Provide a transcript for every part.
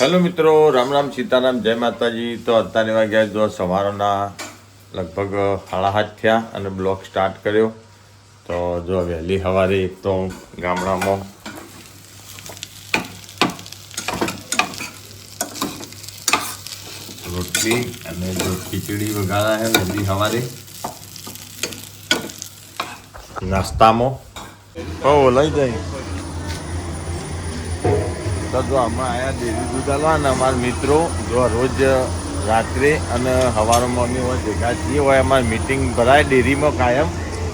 Hello મિત્રો, રામ રામ, સીતારામ, જય માતાજી. તો અત્યારે વાગ્યા જો સવારના લગભગ સાડા હાથ થયા અને બ્લોક સ્ટાર્ટ કર્યો. તો જો વહેલી સવારે એક તો ગામડામાં રોટલી અને જો ખીચડી વગાડા છે વહેલી સવારે નાસ્તામાં. ઓ લઈ જાય. તો જો અમે આયા ડેરી દૂધ આલવા અને અમારા મિત્રો જો રોજ રાત્રે અને સવારમાં મોર્નિંગ હોય ભેગા છીએ હોય અમારી મીટિંગ ભરાય ડેરીમાં કાયમ.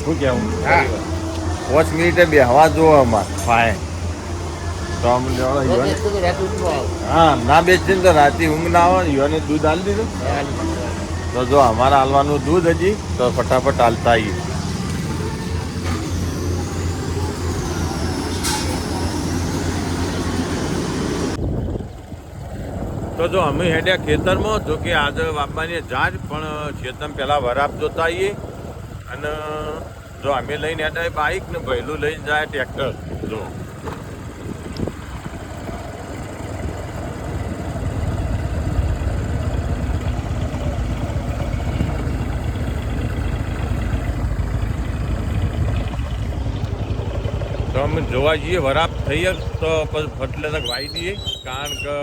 શું કહેવું? પાંચ મિનિટે બે હવા જોવો અમારે ફાય. તો અમને હા ના બેસીને તો રાતે ઊંઘ ના આવે યુવાને દૂધ આલી દીધું. તો જો અમારે હાલવાનું દૂધ હજી તો ફટાફટ હાલતા આવીએ. તો જો અમે હેડ્યા ખેતરમાં, જો કે આજે વાપવાની જાજ, પણ ખેતરમાં પહેલાં વરાપ જોતા આવીએ અને જો અમે લઈને હેડા બાઇક ને ભયલું લઈને જાય ટ્રેક્ટર. જો. અમે જોવા જઈએ વરાપ થઈએ તો પછી ફટલે તક વાઈ દઈએ. કારણ કે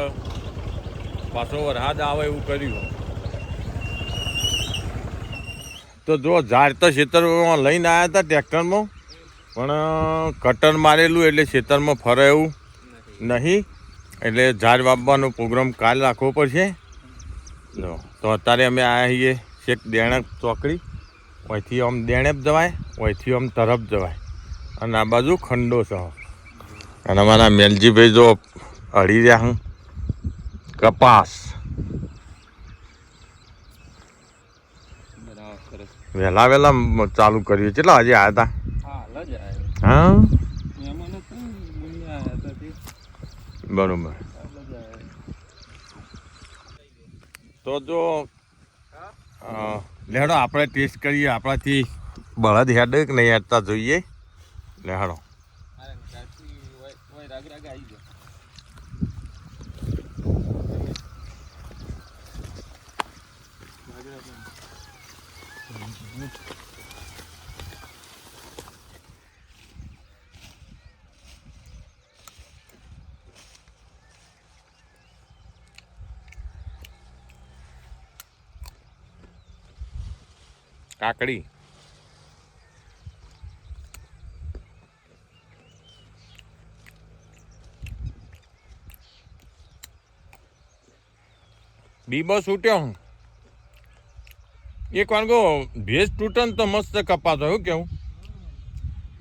પાછો વરસાદ આવે એવું કર્યું. તો જો ઝાડ તો ખેતરમાં લઈને આવ્યા હતા ટ્રેક્ટરમાં, પણ કટર મારેલું એટલે ખેતરમાં ફરે એવું નહીં. એટલે ઝાડ વાપવાનો પ્રોગ્રામ કાલ રાખવો પડશે. જો, તો અત્યારે અમે આવ્યા છીએ છેક દેણક ચોકડી. અહીંથી આમ દેણેપ જવાય અહીંથી આમ તરફ જવાય. અને આ બાજુ ખંડો છે. અને અમારા મેલજીભાઈ જો અડી રહ્યા હું. કપાસ વહેલા વહેલા ચાલુ કર્યું. કેટલા હજી આવ્યા હતા હા બરોબર. તો જો લેડો આપણે ટેસ્ટ કરીએ. આપણાથી બળદ હેડ નહીં હેડતા જોઈએ? લેહડો. કાકડી. બીબો છૂટ્યો. હું એક વાનગો ભેજ તૂટે ને તો મસ્ત કપાતો એવું કેવું?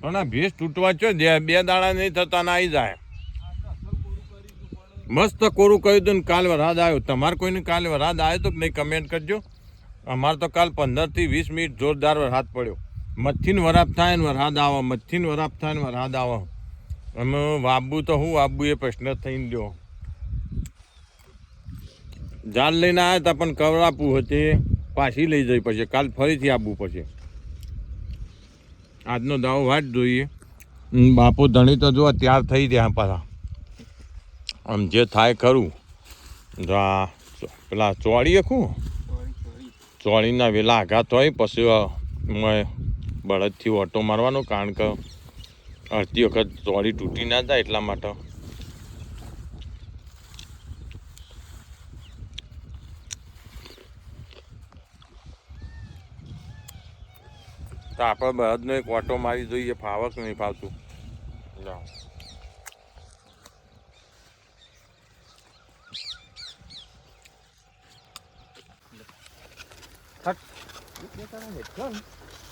અને ભેજ તૂટવા છો બે દાડા નહીં થતા ને આવી જાય. મસ્ત કોરું કહ્યું હતું ને કાલ વરસાદ આવ્યો. તમારે કોઈને કાલ વરસાદ આવ્યો તો નહીં? કમેન્ટ કરજો. અમારે તો કાલ પંદરથી વીસ મિનિટ જોરદાર વરસાદ પડ્યો. મચ્છીને વરાપ થાય ને વરસાદ આવે મચ્છીને વરાપ થાય ને વરસાદ આવે. અમે વાબુ તો હું વાબુ એ પ્રશ્ન થઈને ગયો. જાલ લઈને આવ્યા હતા પણ કવરાપવું હતી, પાછી લઈ જવી પડશે. કાલ ફરીથી આવવું પડશે. આજનો દાવો વાટ જોઈએ. બાપુ ધણી તો જો ત્યાર થઈ ત્યાં પાછા. આમ જે થાય ખરું. પેલા ચોળી ખું? ચોળીના વેલા આઘાત હોય, પછી મેં બળદથી ઓટો મારવાનો, કારણ કે અડધી વખત ચોળી તૂટી ના જાય એટલા માટે. તો આપણે બળદનો એક ઓટો મારી જોઈએ, ફાવક નહીં ફાવતું. જાઓ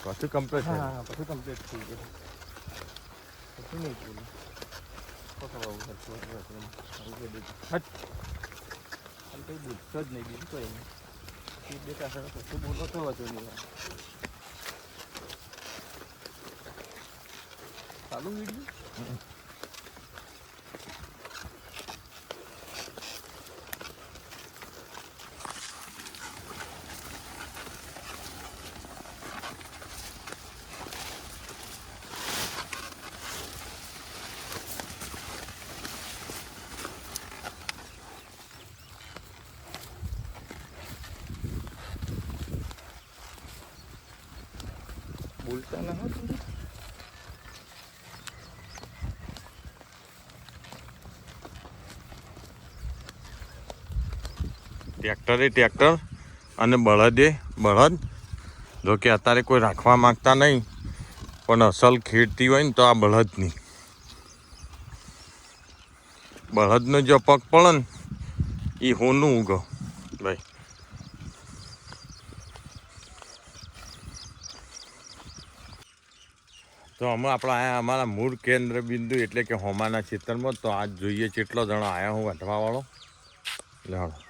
કશું કમ્પ્લીટ હા પછી કમ્પ્લીટ થઈ ગયું પછી નહીં બોલું હતું બોલશો જ નહીં બીજું કંઈ નહીં બે કાકા કશું બોલો તો વધુ નહીં ચાલુ વીડિયો ટ્રેક્ટરે ટ્રેક્ટર અને બળદે બળદ. જો કે અત્યારે કોઈ રાખવા માંગતા નહીં, પણ અસલ ખેડતી હોય ને તો આ બળદની. બળદનો જો પગ પડે ને એ હોનું ઉગો. ભાઈ. તો અમે આપણા અમારા મૂળ કેન્દ્ર બિંદુ એટલે કે હોમાના ક્ષેત્રમાં તો આજ જોઈએ કેટલો જણો આવ્યા હું વઢવાવાળો લેવાડો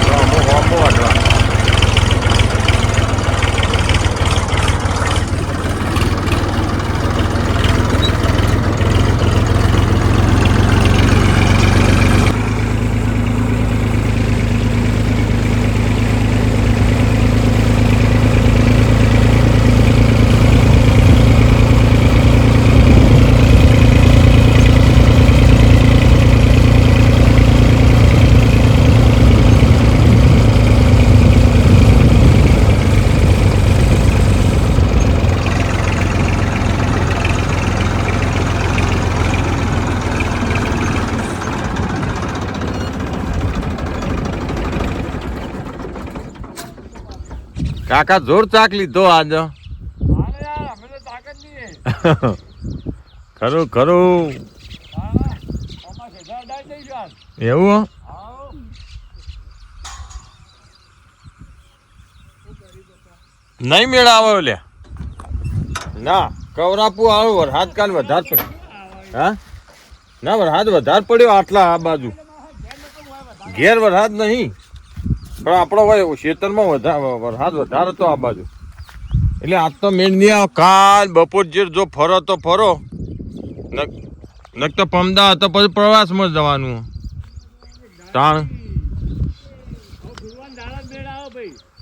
તો અમુક હોમો વઢવા કાકા જોર ચાક લીધો આજ. ખરું ખરું. એવું? નહીં મેળ આવે લે. ના કવરાપુ આવે વરસાદ કાલ વધારે પડ્યો. હા? ના વરસાદ વધારે પડ્યો આટલા આ બાજુ. ઘેર વરસાદ નહીં. પણ આપણો હોય ખેતરમાં વધારે વરસાદ વધારે હતો આ બાજુ. એટલે આજ તો મેળ નહીં આવે, કાલ બપોર જે જો ફરો તો ફરો. નક તો પમદા તો પછી પ્રવાસમાં જવાનું. તાણ.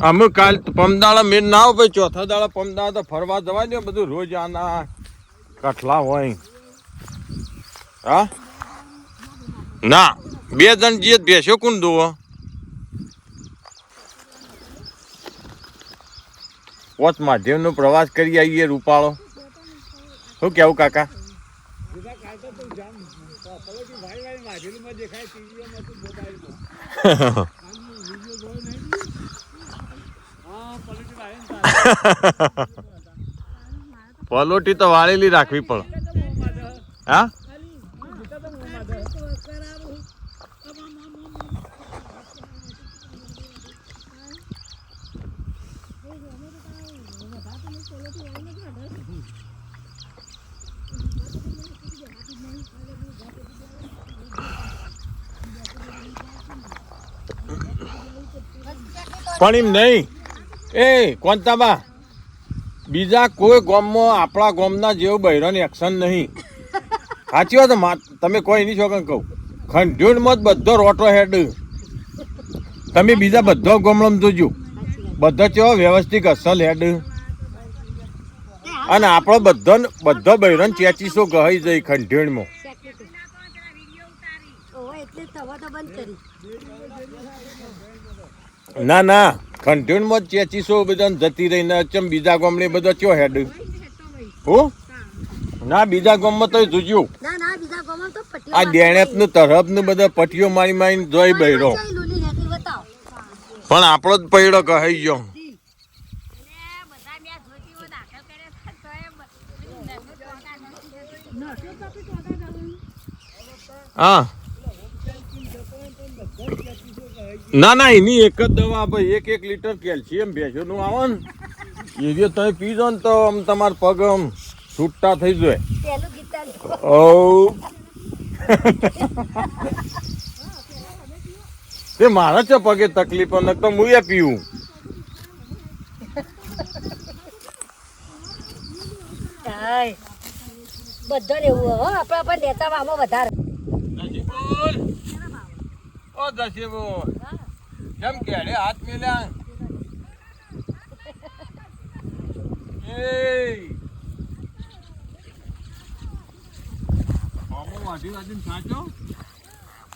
અમે કાલ પમદાળા મેળ ના આવો ભાઈ, ચોથા દાડા પમદાળા તો ફરવા જવા દે, બધું રોજ આના કઠલા હોય. હા? ના, બે જણ જે બેસ્યો કોણ દુવો પોચ માધ્યમનો પ્રવાસ કરી આવીએ રૂપાળો. શું કેવું કાકા? પલોટી તો વાળેલી રાખવી પડે હા? પણ એમ નહીં. એ, કોંતાબા, બીજા કોઈ ગામમાં આપણા ગામના જેવું બહેરાની એક્શન નહીં. સાચી વાત તમે કોઈ નહીં છો કહું. ખંડ્યુનમાં જ બધો રોટો હેડ. તમે બીજા બધો ગોમળમ જોજો. બધો ચેવો વ્યવસ્થિત અસલ હેડ. અને આપણો બધો બધો બહેરણ ચેચીસો ગહાઈ જાય ખંડ્યુણમાં ઓહો, એટલે તવા તો બંધ કરી ના ના. ખંડ્યુણમાં જ ચેચીસો બધા જતી રહીને ચમ બીજા ગામડે બધો ચો હેડ? હું? ના બીજા ગામમાં તો જોજ્યું આ દેણેતનું તરફનું બધા પટીઓ મારી મારીને જોઈ બતાવો. પણ આપણો જ પૈડો કહાઈ ગયો. હા. ના ના એની એક જ દવા ભાઈ એક એક લીટર કેલ્શિયમ ભેંસોનું આવે ને. એ જો તમે પીજો ને તો આમ તમાર પગ આમ છૂટતા થઈ જાય. ઓ તે મારા છે પગે તકલીફ ન તો હું એ પીવું. બધા એવું હો આપણા પણ નેતા આમાં વધારે. ઓ દશીબોલ કેમ કેડે હાથ મેલ્યા.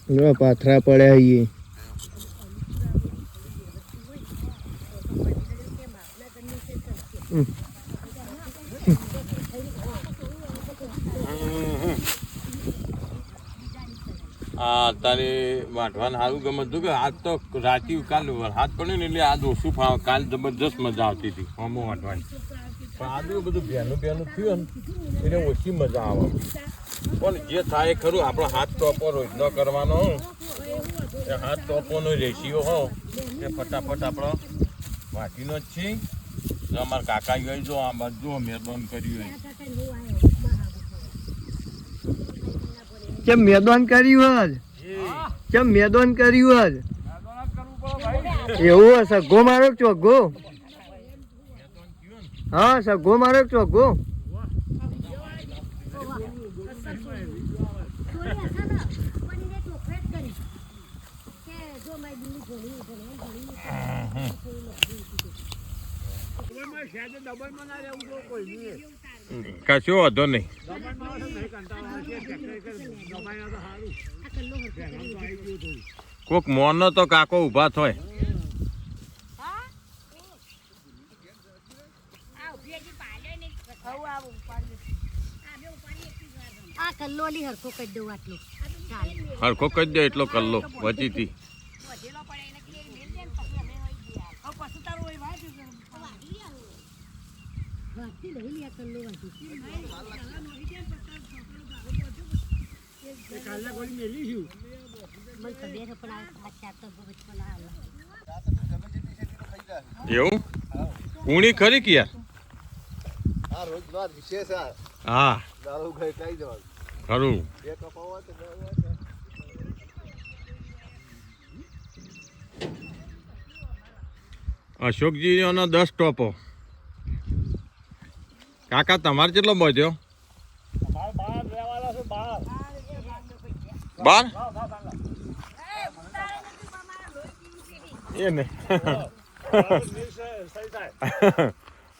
વાઢીને પાથરા પડ્યા છીએ આ તારે વાંટવાનું સારું ગમે હતું કે આજ તો રાતી કાલ હાથ પડ્યો ને એટલે આજ ઓછું ફાવ કાલ જબરજસ્ત મજા આવતી હતી ફોમો વાંટવાની પણ આજુ બધું બેનું બેનું થયું ને એટલે ઓછી મજા આવે. પણ જે થાય ખરું, આપણો હાથ ટોપો ન કરવાનો હો. એ હાથ ટોપોનો રેશિયો હો, એ ફટાફટ આપણો વાંચીનો જ છે. અમારા કાકા ગયો જો આ બધું મહેરબાન કર્યું હોય. કેમ મેદાન કર્યું જ કેમ મેદાન કર્યું જ એવું હશે? ગો મારો કે ચોગ્ગો હા સગો મારો કે ચોગ્ગો કશું વાંધો નહીં. કોક મોનો તો કાકો ઊભા થાય. હરખો કરી દે એટલો કલ્લો વચીથી વાટી લઈ લે આ કલ્લો વાટી મને ખબર છે પણ આ ચાર તો બચપન આવે એવું? પૂણી ખરી કે યાર આ રોજ વાત વિશેષ આ. હા. દારૂ ખાઈ ખાઈ જવાનું. ખરું. કપા હોય તો. અશોકજીનો દસ ટોપો. કાકા, તમારે કેટલો બચ્યો બાર? એ ને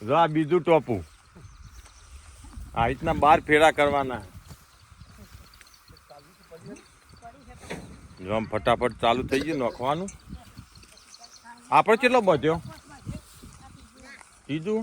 જો આ બીજું ટોપું. આ રીતના બાર ફેરા કરવાના. જો આમ ફટાફટ ચાલુ થઈ ગયું, નોખવાનું. આપણે કેટલો બચ્યો કીધું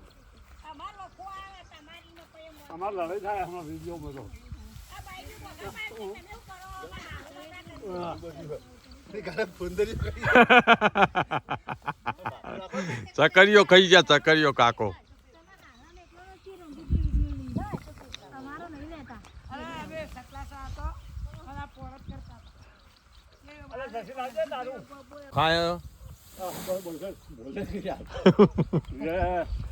ચકરીઓ કાકો અમારો નહીં લેતા ખાય ચકરીઓ ખાઈ ગયા ચકરીઓ કાકો. દો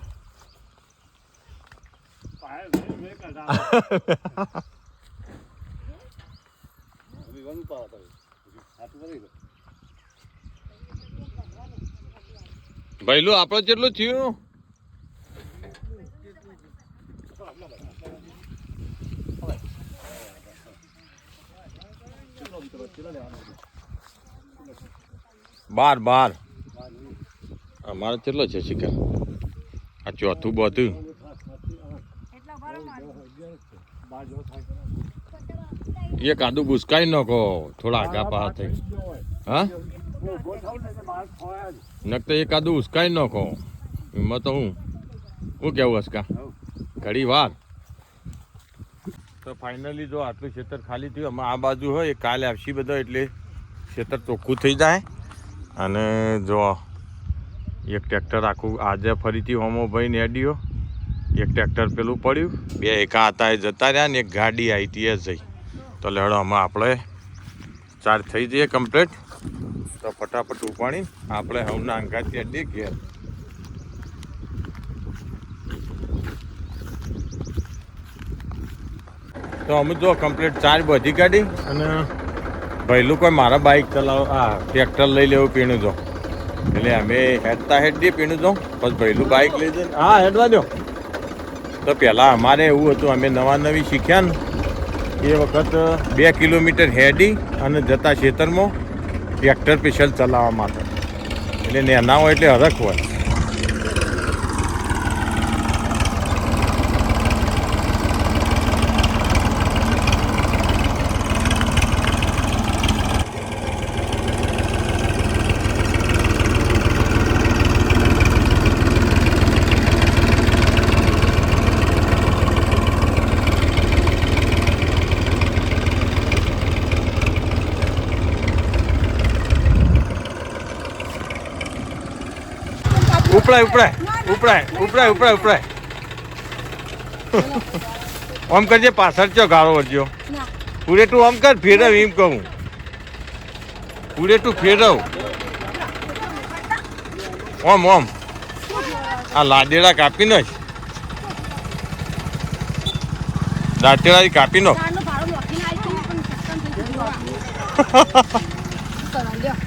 ભૈલું આપણે કેટલું થયું? બાર બાર. અમારે કેટલો છે શિકાર આ ચોથું બધું. એ કાદુ ભૂસકાઈ નાખો થોડા આગા પા થઈ હા નકતો એ કાદુ ઉસકાઈ નાખો એમાં તો હું હું કેવું હસકા ઘડી વાર તો ફાઇનલી જો આટલું ક્ષેત્ર ખાલી થયું અમે આ બાજુ હોય કાલે આવશી બધો એટલે ક્ષેત્ર ચોખ્ખું થઈ જાય અને જો એક ટ્રેક્ટર આખું આજે ફરીથી હોમો ભાઈ નેડ્યો એક ટ્રેક્ટર પેલું પડ્યું. બે એકા હતા એ જતા રહ્યા ને એક ગાડી આવી હતી એ જઈ. તો લેડો આમાં આપણે ચાર્જ થઈ જઈએ કમ્પ્લીટ. તો ફટાફટ ઉપાડી. આપણે હમણાં અંગાથી અડી ઘેર. તો અમે જો કમ્પ્લીટ ચાર્જ બધી કાઢી. અને પહેલું કોઈ મારા બાઇક ચલાવ આ ટ્રેક્ટર લઈ લેવું પીણું જો. એટલે અમે હેડતા હેડીએ પીણું જો. પછી પહેલું બાઇક લઈ જઈને હા હેડવા દો તો પહેલાં અમારે એવું હતું, અમે નવા નવી શીખ્યા ને, એ વખત બે કિલોમીટર હેડી અને જતા ખેતરમાં ટ્રેક્ટર સ્પેશિયલ ચલાવવા માટે. એટલે નેના હોય એટલે હરખ હોય. ઉપડાય ઉપડાય. ઉપડાય ઉપડાય ઉપડાય ઉપડાય. આમ કરજે પાછળ ચો ગાળો વળજો. પૂરેટું આમ કર ફેરવ એમ કહું. પૂરેટું ફેરવ. ઓમ ઓમ. આ લાદેડા કાપી નો દાંતેડા કાપી નાખ કારનો ભાડો લખીને આવી છે પણ સત્સંગ થઈ ગયું. કરો લ્યો.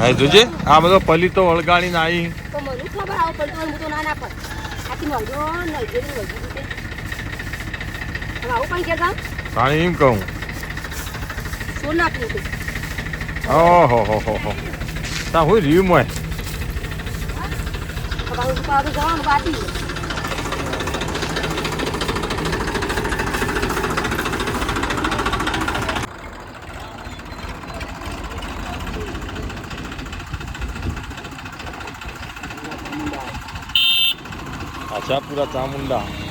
હા જોજે. આ બધો પલી તો વળગાડીને આવી તો મને ખબર આવ પણ તો હું તો ના ના પણ આથી વળગી રીતે હવે આવું પણ કહેતા? પાણી એમ કહું. સોન નાખ્યું હતું ઓહો હો હો હો. તા હું રહ્યું મોય હવે હું પાછું જવાનું બાકી છે. આછા પૂરા ચામુંડા